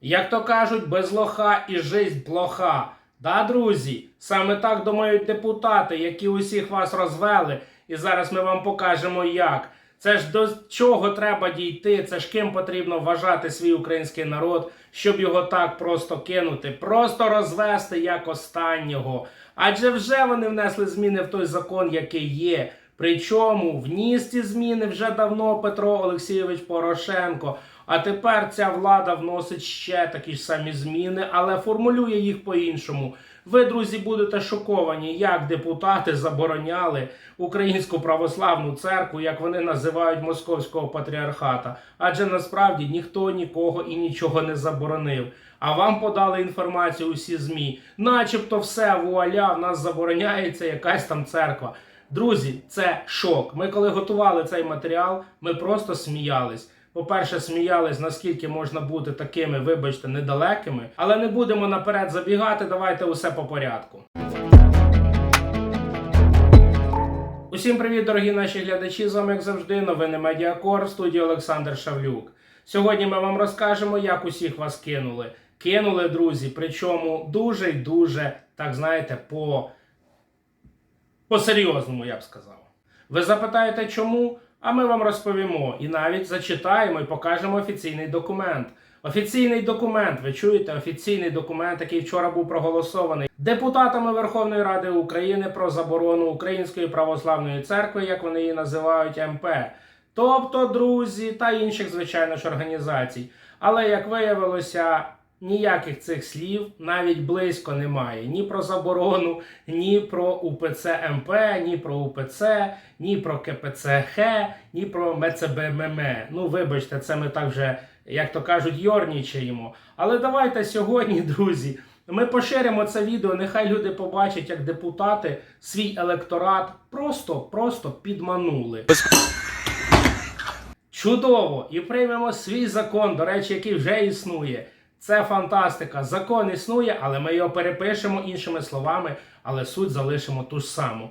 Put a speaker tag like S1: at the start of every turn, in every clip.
S1: Як то кажуть, без лоха і жизнь плоха. Да, друзі? Саме так думають депутати, які усіх вас розвели, і зараз ми вам покажемо як. Це ж до чого треба дійти, це ж ким потрібно вважати свій український народ, щоб його так просто кинути, просто розвести як останнього. Адже вже вони внесли зміни в той закон, який є. Причому вніс ці зміни вже давно Петро Олексійович Порошенко. А тепер ця влада вносить ще такі ж самі зміни, але формулює їх по-іншому. Ви, друзі, будете шоковані, як депутати забороняли Українську православну церкву, як вони називають московського патріархата. Адже насправді ніхто нікого і нічого не заборонив. А вам подали інформацію усі ЗМІ, начебто все вуаля, в нас забороняється якась там церква. Друзі, це шок. Ми коли готували цей матеріал, ми просто сміялись. По-перше, сміялись, наскільки можна бути такими, вибачте, недалекими, але не будемо наперед забігати. Давайте усе по порядку. Усім привіт, дорогі наші глядачі. З вами, як завжди, новини Медіакор в студії Олександр Шавлюк. Сьогодні ми вам розкажемо, як усіх вас кинули. Кинули, друзі, причому дуже й дуже, так знаєте, по по-серйозному, я б сказав. Ви запитаєте, чому? А ми вам розповімо і навіть зачитаємо і покажемо офіційний документ. Офіційний документ, ви чуєте, офіційний документ, який вчора був проголосований депутатами Верховної Ради України про заборону Української православної церкви, як вони її називають МП. Тобто, друзі та інших, звичайно ж, організацій. Але як виявилося, ніяких цих слів навіть близько немає. Ні про заборону, ні про УПЦ МП, ні про УПЦ, ні про КПЦХ, ні про МЦБММ. Ну, вибачте, це ми так вже, як то кажуть, йорнічаємо. Але давайте сьогодні, друзі. Ми поширимо це відео, нехай люди побачать, як депутати свій електорат просто-просто підманули. Чудово! І приймемо свій закон, до речі, який вже існує. Це фантастика. Закон існує, але ми його перепишемо іншими словами, але суть залишимо ту ж саму.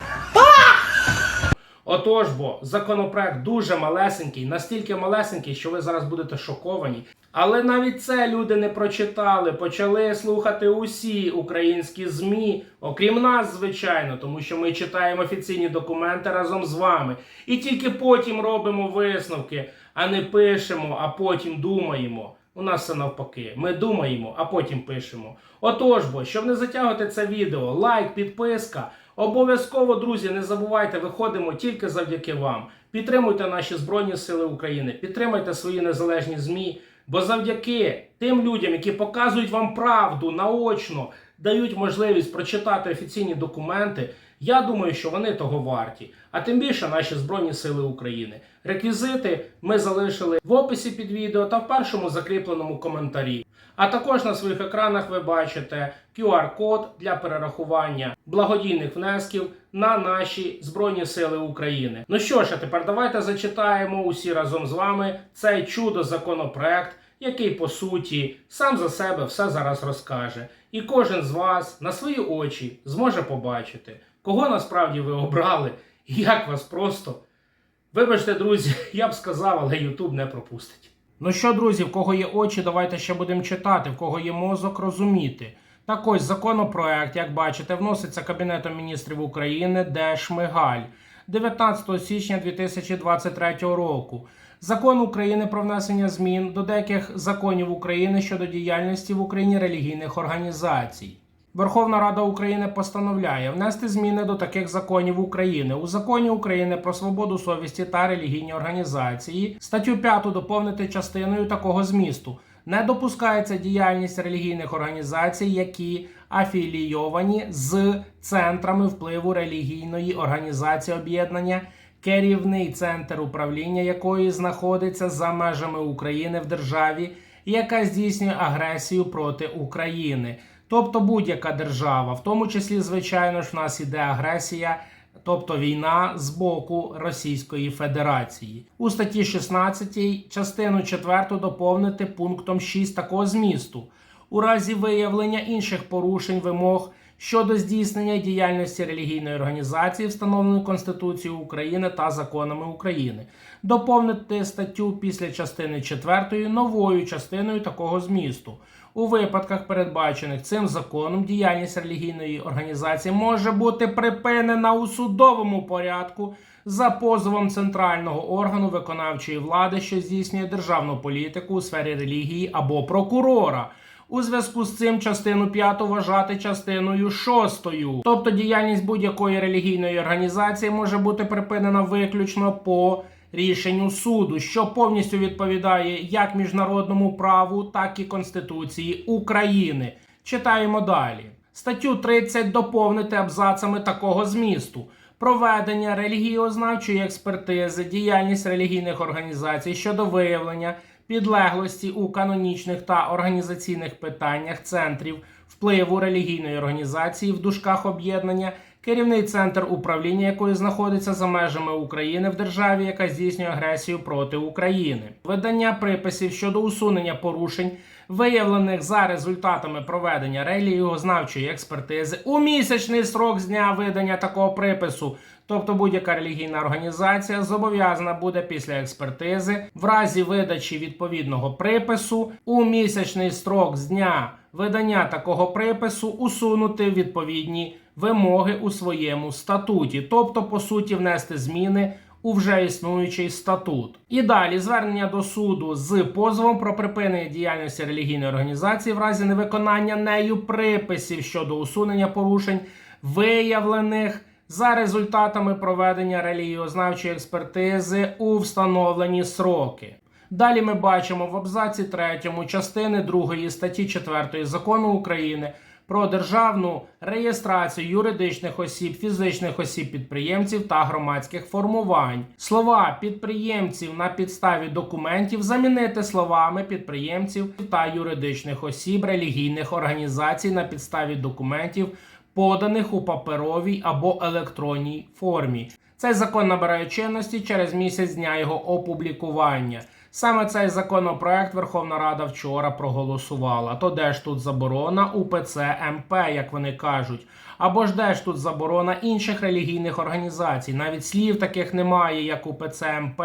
S1: Отож бо, законопроект дуже малесенький, настільки малесенький, що ви зараз будете шоковані. Але навіть це люди не прочитали, почали слухати усі українські ЗМІ, окрім нас, звичайно, тому що ми читаємо офіційні документи разом з вами. І тільки потім робимо висновки, а не пишемо, а потім думаємо. У нас все навпаки. Ми думаємо, а потім пишемо. Отож бо, щоб не затягувати це відео, лайк, підписка. Обов'язково, друзі, не забувайте, виходимо тільки завдяки вам. Підтримуйте наші Збройні Сили України, підтримуйте свої незалежні ЗМІ. Бо завдяки тим людям, які показують вам правду наочно, дають можливість прочитати офіційні документи, я думаю, що вони того варті. А тим більше наші Збройні Сили України. Реквізити ми залишили в описі під відео та в першому закріпленому коментарі. А також на своїх екранах ви бачите QR-код для перерахування благодійних внесків на наші Збройні Сили України. Ну що ж, а тепер давайте зачитаємо усі разом з вами цей чудо законопроект, який по суті сам за себе все зараз розкаже. І кожен з вас на свої очі зможе побачити, кого насправді ви обрали як вас просто. Вибачте, друзі, я б сказав, але Ютуб не пропустить. Ну що, друзі, в кого є очі, давайте ще будемо читати, в кого є мозок, розуміти. Так ось законопроект, як бачите, вноситься Кабінетом міністрів України, де Шмигаль 19 січня 2023 року. Закон України про внесення змін до деяких законів України щодо діяльності в Україні релігійних організацій. Верховна Рада України постановляє внести зміни до таких законів України у законі України про свободу совісті та релігійні організації статтю 5 доповнити частиною такого змісту. Не допускається діяльність релігійних організацій, які афілійовані з центрами впливу релігійної організації об'єднання, керівний центр управління якої знаходиться за межами України в державі, яка здійснює агресію проти України. Тобто будь-яка держава, в тому числі, звичайно ж, в нас іде агресія, тобто війна з боку Російської Федерації. У статті 16 частину 4 доповнити пунктом 6 такого змісту. У разі виявлення інших порушень вимог щодо здійснення діяльності релігійної організації, встановленої Конституцією України та законами України, доповнити статтю після частини 4 новою частиною такого змісту. У випадках, передбачених цим законом, діяльність релігійної організації може бути припинена у судовому порядку за позовом центрального органу виконавчої влади, що здійснює державну політику у сфері релігії або прокурора. У зв'язку з цим частину 5 вважати частиною 6. Тобто діяльність будь-якої релігійної організації може бути припинена виключно по рішенню суду, що повністю відповідає як міжнародному праву, так і Конституції України. Читаємо далі. Статтю 30 доповнити абзацами такого змісту. Проведення релігієзнавчої експертизи, діяльність релігійних організацій щодо виявлення підлеглості у канонічних та організаційних питаннях центрів впливу релігійної організації в дужках об'єднання, керівний центр управління якої знаходиться за межами України в державі, яка здійснює агресію проти України, видання приписів щодо усунення порушень, виявлених за результатами проведення релігієзнавчої експертизи у місячний срок з дня видання такого припису. Тобто будь-яка релігійна організація зобов'язана буде після експертизи в разі видачі відповідного припису у місячний строк з дня видання такого припису усунути відповідні вимоги у своєму статуті, тобто по суті внести зміни у вже існуючий статут. І далі звернення до суду з позовом про припинення діяльності релігійної організації в разі невиконання нею приписів щодо усунення порушень, виявлених за результатами проведення релігієзнавчої експертизи у встановлені сроки. Далі ми бачимо в абзаці 3 частини 2 статті 4 закону України про державну реєстрацію юридичних осіб, фізичних осіб підприємців та громадських формувань. Слова підприємців на підставі документів замінити словами підприємців та юридичних осіб релігійних організацій на підставі документів, поданих у паперовій або електронній формі. Цей закон набирає чинності через місяць дня його опублікування. Саме цей законопроект Верховна Рада вчора проголосувала. То де ж тут заборона УПЦ МП, як вони кажуть, або ж де ж тут заборона інших релігійних організацій? Навіть слів таких немає, як УПЦ МП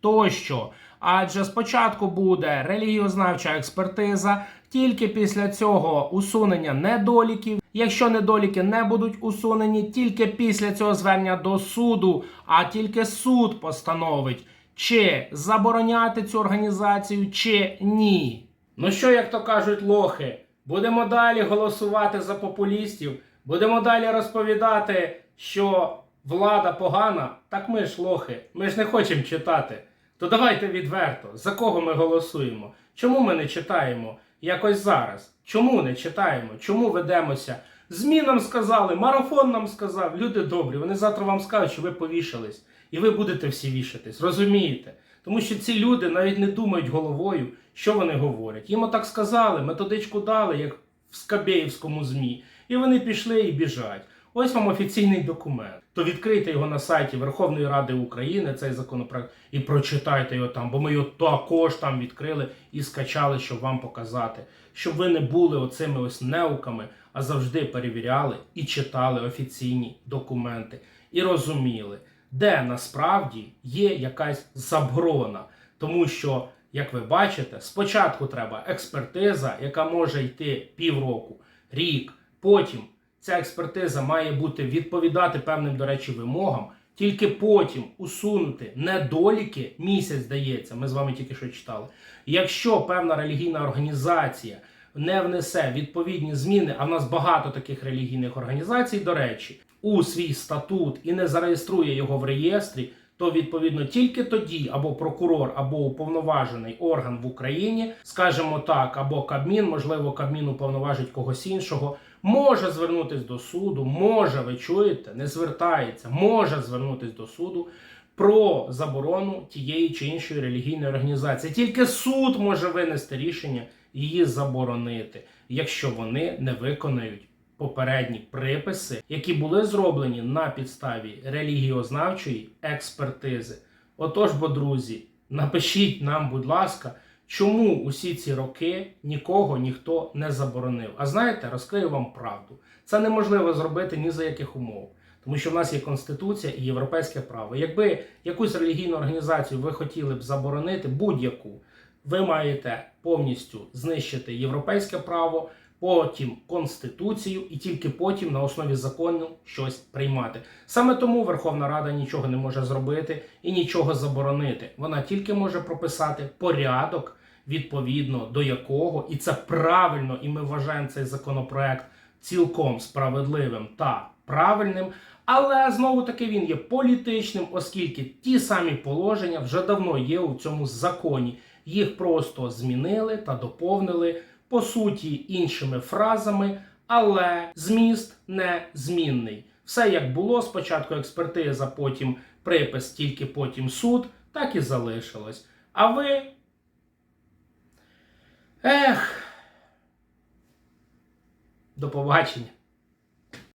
S1: тощо. Адже спочатку буде релігієзнавча експертиза, тільки після цього усунення недоліків. Якщо недоліки не будуть усунені, тільки після цього звернення до суду, а тільки суд постановить, чи забороняти цю організацію, чи ні. Ну що, як то кажуть лохи, будемо далі голосувати за популістів, будемо далі розповідати, що влада погана. Так ми ж лохи, ми ж не хочемо читати. То давайте відверто, за кого ми голосуємо? Чому ми не читаємо якось зараз? Чому не читаємо? Чому ведемося? ЗМІ нам сказали, марафон нам сказав, люди добрі, вони завтра вам скажуть, що ви повішались. І ви будете всі вішатись, розумієте? Тому що ці люди навіть не думають головою, що вони говорять. Їм отак сказали, методичку дали, як в Скабєївському ЗМІ, і вони пішли і біжать. Ось вам офіційний документ. То відкрийте його на сайті Верховної Ради України, цей законопроект, і прочитайте його там, бо ми його також там відкрили і скачали, щоб вам показати, щоб ви не були оцими ось неуками, а завжди перевіряли і читали офіційні документи і розуміли, де насправді є якась заборона. Тому що, як ви бачите, спочатку треба експертиза, яка може йти півроку, рік, потім ця експертиза має бути відповідати певним, до речі, вимогам. Тільки потім усунути недоліки місяць здається. Ми з вами тільки що читали. Якщо певна релігійна організація не внесе відповідні зміни, а в нас багато таких релігійних організацій, до речі, у свій статут і не зареєструє його в реєстрі, то відповідно тільки тоді або прокурор, або уповноважений орган в Україні, скажімо так, або Кабмін, можливо, Кабмін уповноважить когось іншого, може звернутися до суду, може, ви чуєте, не звертається, може звернутися до суду про заборону тієї чи іншої релігійної організації. Тільки суд може винести рішення її заборонити, якщо вони не виконають попередні приписи, які були зроблені на підставі релігієзнавчої експертизи. Отож, бо друзі, напишіть нам, будь ласка, чому усі ці роки нікого ніхто не заборонив. А знаєте, розкрию вам правду. Це неможливо зробити ні за яких умов. Тому що в нас є конституція і європейське право. Якби якусь релігійну організацію ви хотіли б заборонити, будь-яку, ви маєте повністю знищити європейське право, потім конституцію, і тільки потім на основі закону щось приймати. Саме тому Верховна Рада нічого не може зробити і нічого заборонити. Вона тільки може прописати порядок, відповідно до якого, і це правильно, і ми вважаємо цей законопроект цілком справедливим та правильним. Але знову таки він є політичним, оскільки ті самі положення вже давно є у цьому законі. Їх просто змінили та доповнили по суті іншими фразами, але зміст не змінний. Все як було спочатку експертиза, потім припис, тільки потім суд, так і залишилось. А ви. Ех. До побачення.